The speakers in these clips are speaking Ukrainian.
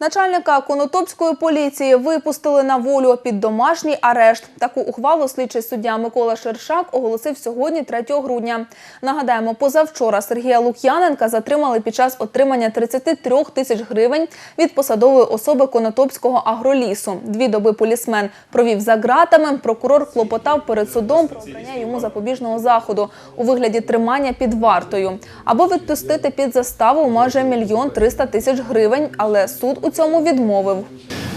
Начальника Конотопської поліції випустили на волю під домашній арешт. Таку ухвалу слідчий суддя Микола Шершак оголосив сьогодні, 3 грудня. Нагадаємо, позавчора Сергія Лук'яненка затримали під час отримання 33 тисяч гривень від посадової особи Конотопського агролісу. Дві доби полісмен провів за ґратами. Прокурор клопотав перед судом про обрання йому запобіжного заходу у вигляді тримання під вартою або відпустити під заставу майже мільйон триста тисяч гривень, але суд у цьому відмовив.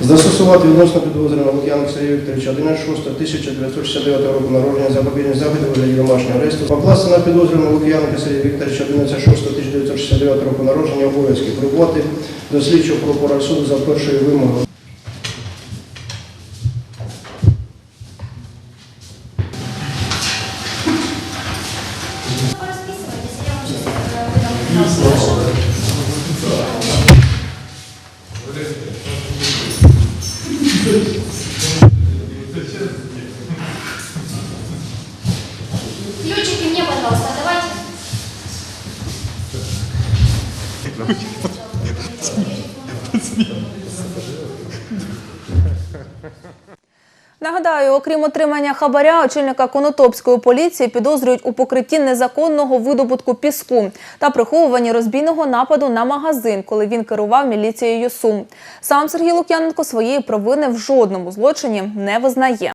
Застосувати відносно підозрюваного Лук'янка Сергія Вікторовича 11.6.1969 року народження запобіжних заходів у вигляді домашнього аресту. Покласти на підозрюваного Лук'янка Сергія Вікторовича 11.6.1969 року народження обов'язки прибути до слідчого прокурора суду за першою вимогою. Расписывайтесь, я вам Ключики мне, пожалуйста, давайте. Нагадаю, окрім отримання хабаря, очільника Конотопської поліції підозрюють у покритті незаконного видобутку піску та приховуванні розбійного нападу на магазин, коли він керував міліцією Сум. Сам Сергій Лук'яненко своєї провини в жодному злочині не визнає.